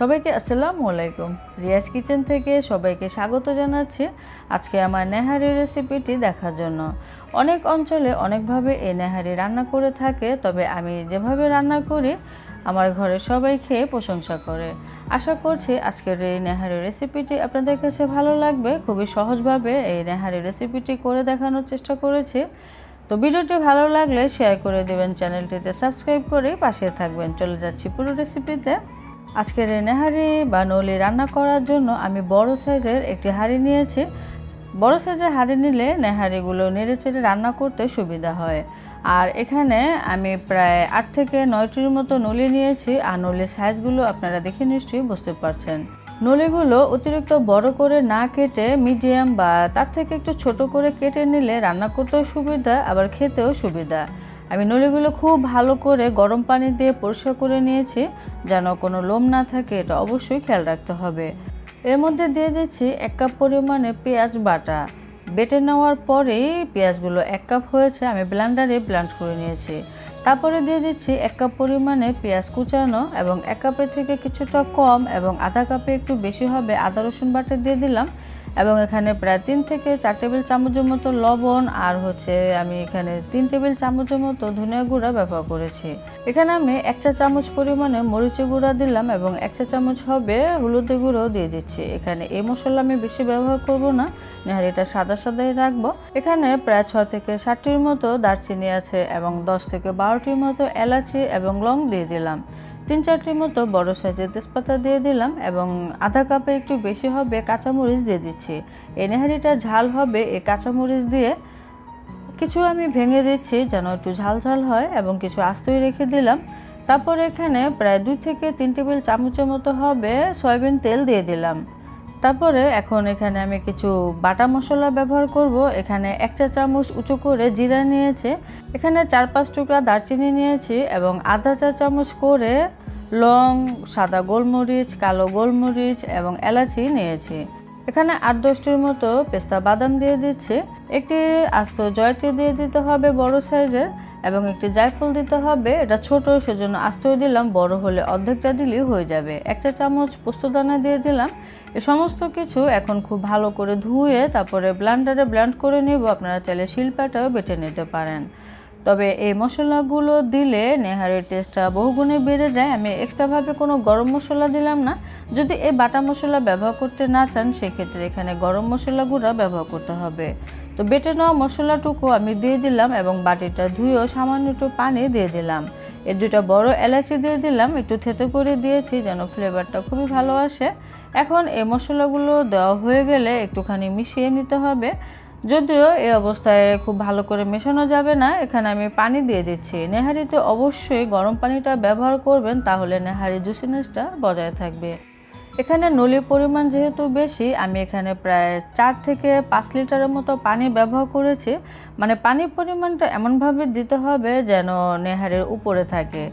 সবাইকে আসসালামু আলাইকুম। রিয়াজ কিচেন থেকে সবাইকে স্বাগত জানাচ্ছি আজকে আমার নেহারি রেসিপিটি দেখার জন্য। অনেক অঞ্চলে অনেকভাবে এই নেহারি রান্না করে থাকে, তবে আমি যেভাবে রান্না করি, আমার ঘরে সবাই খেয়ে প্রশংসা করে। আশা করছি আজকের এই নেহারি রেসিপিটি আপনাদের কাছে ভালো লাগবে। খুবই সহজভাবে এই নেহারি রেসিপিটি করে দেখানোর চেষ্টা করেছি। তো ভিডিওটি ভালো লাগলে শেয়ার করে দেবেন, চ্যানেলটিতে সাবস্ক্রাইব করে পাশে থাকবেন। চলে যাচ্ছি পুরো রেসিপিতে। আজকের এই নেহারি বা নলি রান্না করার জন্য আমি বড় সাইজের একটি হাঁড়ি নিয়েছি। বড় সাইজের হাঁড়ি নিলে নেহারিগুলো নেড়ে চেড়ে রান্না করতে সুবিধা হয়। আর এখানে আমি প্রায় আট থেকে নয়টির মতো নলি নিয়েছি। আর নলির সাইজগুলো আপনারা দেখে নিশ্চয়ই বুঝতে পারছেন। নলিগুলো অতিরিক্ত বড় করে না কেটে মিডিয়াম বা তার থেকে একটু ছোট করে কেটে নিলে রান্না করতেও সুবিধা, আবার খেতেও সুবিধা। আমি নলিগুলো খুব ভালো করে গরম পানি দিয়ে পরিষ্কার করে নিয়েছি, যেন কোনো লোম না থাকে, এটা অবশ্যই খেয়াল রাখতে হবে। এর মধ্যে দিয়ে দিচ্ছি এক কাপ পরিমাণে পেঁয়াজ বাটা। বেটে নেওয়ার পরেই পেঁয়াজগুলো এক কাপ হয়েছে, আমি ব্লেন্ডারে ব্লেন্ড করে নিয়েছি। তারপরে দিয়ে দিচ্ছি এক কাপ পরিমাণে পেঁয়াজ কুচানো এবং এক কাপের থেকে কিছুটা কম এবং আধা কাপে একটু বেশি হবে আদা রসুন বাটা দিয়ে দিলাম। এবং এখানে প্রায় তিন থেকে চার টেবিল চামচের মতো লবণ আর হচ্ছে আমি এখানে তিন টেবিল চামচের মতো ধনিয়া গুঁড়া ব্যবহার করেছি। এখানে আমি এক চা চামচ পরিমাণে মরিচের গুঁড়া দিলাম এবং এক চা চামচ হবে হলুদের গুঁড়ো দিয়ে দিচ্ছি। এখানে এই মশলা আমি বেশি ব্যবহার করব না নেহারিটা সাদা সাদাই রাখব। এখানে প্রায় ছ থেকে ষাটটির মতো দারচিনি আছে এবং দশ থেকে বারোটির মতো এলাচি এবং লং দিয়ে দিলাম। তিন চারটির মতো বড় সাইজের তেজপাতা দিয়ে দিলাম এবং আধা কাপে একটু বেশি হবে কাঁচামরিচ দিয়ে দিচ্ছি। এই নেহারিটা ঝাল হবে, এই কাঁচামরিচ দিয়ে কিছু আমি ভেঙে দিচ্ছি যেন একটু ঝাল ঝাল হয় এবং কিছু আস্তই রেখে দিলাম। তারপর এখানে প্রায় দুই থেকে তিন টেবিল চামচের মতো হবে সয়াবিন তেল দিয়ে দিলাম। তারপরে এখন এখানে আমি কিছু বাটা মশলা ব্যবহার করব। এখানে এক চা চামচ উঁচু করে জিরা নিয়েছে। এখানে চার পাঁচ টুকরা দারচিনি নিয়েছি এবং আধা চা চামচ করে লং, সাদা গোলমরিচ, কালো গোলমরিচ এবং এলাচি নিয়েছি। এখানে আট দশটির মতো পেস্তা বাদাম দিয়ে দিচ্ছি। একটি আস্ত জয়ত্রী দিয়ে দিতে হবে বড় সাইজের এবং একটি জায়ফল দিতে হবে। এটা ছোট, সেজন্য আস্তই দিলাম। বড় হলে অর্ধেকটা দিলেই হয়ে যাবে। এক চা চামচ পোস্তদানা দিয়ে দিলাম। এ সমস্ত কিছু এখন খুব ভালো করে ধুয়ে তারপরে ব্লান্ডারে ব্লান্ড করে নেব। আপনারা চাইলে শিল্পাটাও বেটে নিতে পারেন। তবে এই মশলাগুলো দিলে নেহারের টেস্টটা বহুগুণে বেড়ে যায়। আমি এক্সট্রাভাবে কোনো গরম মশলা দিলাম না। যদি এই বাটা মশলা ব্যবহার করতে না চান, সেক্ষেত্রে এখানে গরম মশলা গুঁড়া ব্যবহার করতে হবে। তো বেটে নেওয়া মশলাটুকু আমি দিয়ে দিলাম এবং বাটিটা ধুয়েও সামান্য একটু পানি দিয়ে দিলাম। এর দুটা বড় এলাচি দিয়ে দিলাম। একটু থেতো করে দিয়েছি যেন ফ্লেভারটা খুবই ভালো আসে। এখন এই মশলাগুলো দেওয়া হয়ে গেলে একটুখানি মিশিয়ে নিতে হবে। যদিও এই অবস্থায় খুব ভালো করে মেশানো যাবে না, এখানে আমি পানি দিয়ে দিচ্ছি। নেহারিতে অবশ্যই গরম পানিটা ব্যবহার করবেন, তাহলে নেহারি জুসিনেসটা বজায় থাকবে। এখানে নলির পরিমাণ যেহেতু বেশি, আমি এখানে প্রায় চার থেকে পাঁচ লিটারের মতো পানি ব্যবহার করেছি। মানে পানির পরিমাণটা এমনভাবে দিতে হবে যেন নেহারের উপরে থাকে।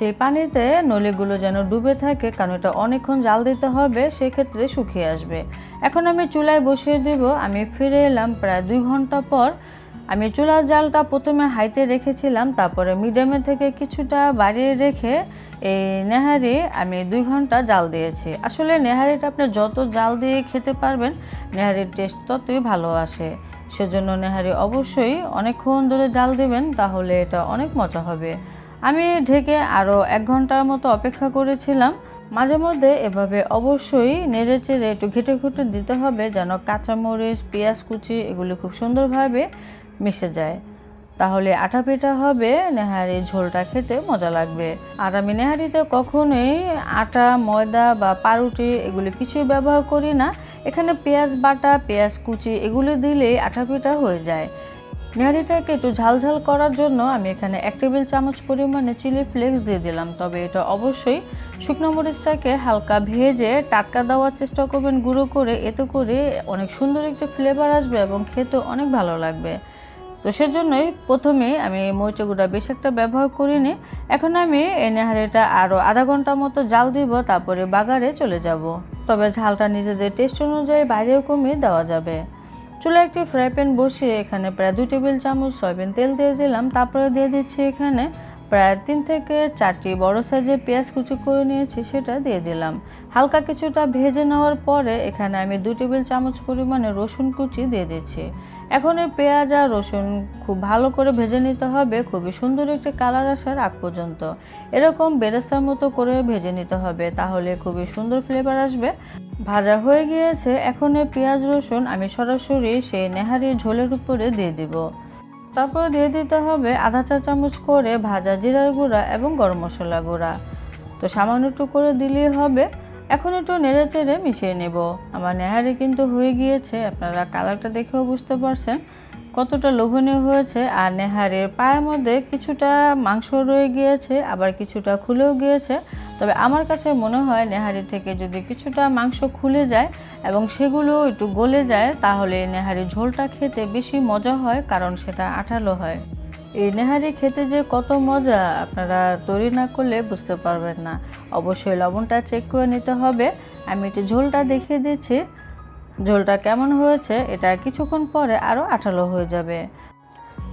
সেই পানিতে নলিগুলো যেন ডুবে থাকে, কারণ এটা অনেকক্ষণ জাল দিতে হবে, সেক্ষেত্রে শুকিয়ে আসবে। এখন আমি চুলায় বসিয়ে দেব, আমি ফিরে এলাম প্রায় দুই ঘণ্টা পর। আমি চুলার জালটা প্রথমে হাইতে রেখেছিলাম, তারপরে মিডিয়ামে থেকে কিছুটা বাড়িয়ে রেখে এই নেহারি আমি দুই ঘণ্টা জাল দিয়েছি। আসলে নেহারিটা আপনি যত জাল দিয়ে খেতে পারবেন, নেহারির টেস্ট ততই ভালো আসে। সেজন্য নেহারি অবশ্যই অনেকক্ষণ ধরে জাল দিবেন, তাহলে এটা অনেক মজা হবে। আমি ঢেকে আরও এক ঘণ্টার মতো অপেক্ষা করেছিলাম। মাঝে মধ্যে এভাবে অবশ্যই নেড়ে চেড়ে একটু ঘেটে ঘুটে দিতে হবে যেন কাঁচামরিচ, পেঁয়াজ কুচি এগুলি খুব সুন্দরভাবে মিশে যায়। তাহলে আটা পিঠা হবে, নেহারি ঝোলটা খেতে মজা লাগবে। আর আমি নেহারিতে কখনোই আটা, ময়দা বা পাউরুটি এগুলি কিছুই ব্যবহার করি না। এখানে পেঁয়াজ বাটা, পেঁয়াজ কুচি এগুলি দিলেই আটা পিঠা হয়ে যায়। নেহারিটাকে একটু ঝাল ঝাল করার জন্য আমি এখানে এক টেবিল চামচ পরিমাণে চিলি ফ্লেক্স দিয়ে দিলাম। তবে এটা অবশ্যই শুকনো মরিচটাকে হালকা ভেজে টাটকা দেওয়ার চেষ্টা করবেন, গুঁড়ো করে। এতে করে অনেক সুন্দর একটি ফ্লেভার আসবে এবং খেতে অনেক ভালো লাগবে। তো সেজন্যই প্রথমে আমি মরিচা গুঁড়া বেশ একটা ব্যবহার করিনি। এখন আমি এই নেহারিটা আরও আধা ঘণ্টা মতো জাল দিব, তারপরে বাগারে চলে যাব। তবে ঝালটা নিজেদের টেস্ট অনুযায়ী বাইরেও কমিয়ে দেওয়া যাবে। চুলা একটি ফ্রাই প্যান বসিয়ে এখানে প্রায় দু টেবিল চামচ সয়াবিন তেল দিয়ে দিলাম। তারপরে দিয়ে দিচ্ছি এখানে প্রায় তিন থেকে চারটি বড় সাইজের পেঁয়াজ কুচি করে নিয়েছি, সেটা দিয়ে দিলাম। হালকা কিছুটা ভেজে নেওয়ার পরে এখানে আমি দু টেবিল চামচ পরিমাণে রসুন কুচি দিয়ে দিচ্ছি। এখন এই পেঁয়াজ আর রসুন খুব ভালো করে ভেজে নিতে হবে। খুবই সুন্দর একটি কালার আসার আগ পর্যন্ত। এরকম বেরেস্তার মতো করে ভেজে নিতে হবে, তাহলে খুবই সুন্দর ফ্লেভার আসবে। ভাজা হয়ে গিয়েছে, এখন এই পেঁয়াজ, রসুন আমি সরাসরি সেই নেহারির ঝোলের উপরে দিয়ে দিব। তারপর দিয়ে দিতে হবে আধা চা চামচ করে ভাজা জিরার গুঁড়া এবং গরম মশলা গুঁড়া। তো সামান্য একটু করে দিলেই হবে। এখন একটু নেড়ে চেড়ে মিশিয়ে নেব। আমার নেহারি কিন্তু হয়ে গিয়েছে। আপনারা কালারটা দেখেও বুঝতে পারছেন কতটা লোভনীয় হয়েছে। আর নেহারের পায়ের মধ্যে কিছুটা মাংস রয়ে গিয়েছে, আবার কিছুটা খুলেও গিয়েছে। তবে আমার কাছে মনে হয় নেহারি থেকে যদি কিছুটা মাংস খুলে যায় এবং সেগুলো একটু গলে যায়, তাহলে নেহারি ঝোলটা খেতে বেশি মজা হয়, কারণ সেটা আঠালো হয়। এই নেহারি খেতে যে কত মজা, আপনারা তৈরি না করলে বুঝতে পারবেন না। অবশ্যই লবণটা চেক করে নিতে হবে। আমি একটু ঝোলটা দেখিয়ে দিচ্ছি। ঝোলটা কেমন হয়েছে, এটা কিছুক্ষণ পরে আরও আঠালো হয়ে যাবে।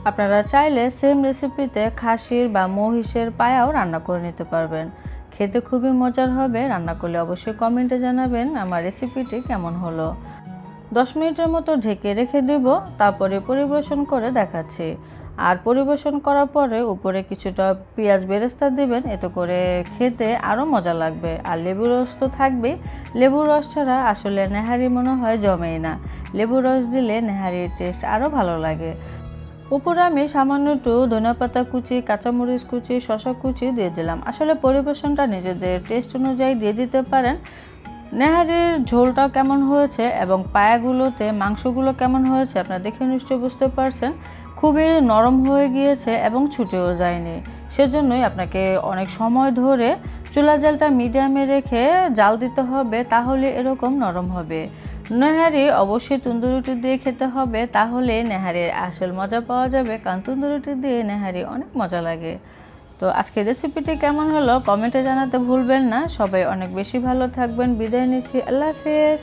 আপনারা চাইলে সেম রেসিপিতে খাসির বা মহিষের পায়াও রান্না করে নিতে পারবেন। খেতে খুবই মজার হবে। রান্না করলে অবশ্যই কমেন্টে জানাবেন আমার রেসিপিটি কেমন হলো। দশ মিনিটের মতো ঢেকে রেখে দেব। তারপরে পরিবেশন করে দেখাচ্ছি। আর পরিবেশন করার পরে উপরে কিছুটা পেঁয়াজ বেরেস্তা দেবেন, এতে করে খেতে আরও মজা লাগবে। আর লেবু রস তো থাকবেই। লেবু রস ছাড়া আসলে নেহারি মনে হয় জমেই না। লেবু রস দিলে নেহারির টেস্ট আরও ভালো লাগে। উপরে আমি সামান্য একটু ধনেপাতা কুচি, কাঁচামরিচ কুচি শশা কুচি দিয়ে দিলাম। আসলে পরিবেশনটা নিজেদের টেস্ট অনুযায়ী দিয়ে দিতে পারেন। নেহারির ঝোলটা কেমন হয়েছে এবং পায়াগুলোতে মাংসগুলো কেমন হয়েছে আপনারা দেখে নিশ্চয়ই বুঝতে পারছেন। খুবই নরম হয়ে গিয়েছে এবং ছুটেও যায়নি। সেজন্যই আপনাকে অনেক সময় ধরে চুলা জালটা মিডিয়ামে রেখে জাল দিতে হবে, তাহলে এরকম নরম হবে। নেহারি অবশ্যই তন্দুরুটি দিয়ে খেতে হবে, তাহলে নেহারির আসল মজা পাওয়া যাবে, কারণ তন্দুরুটি দিয়ে নেহারি অনেক মজা লাগে। তো আজকের রেসিপিটি কেমন হলো? কমেন্টে জানাতে ভুলবেন না। সবাই অনেক বেশি ভালো থাকবেন। বিদায় নিচ্ছি। আল্লাহ হাফেজ।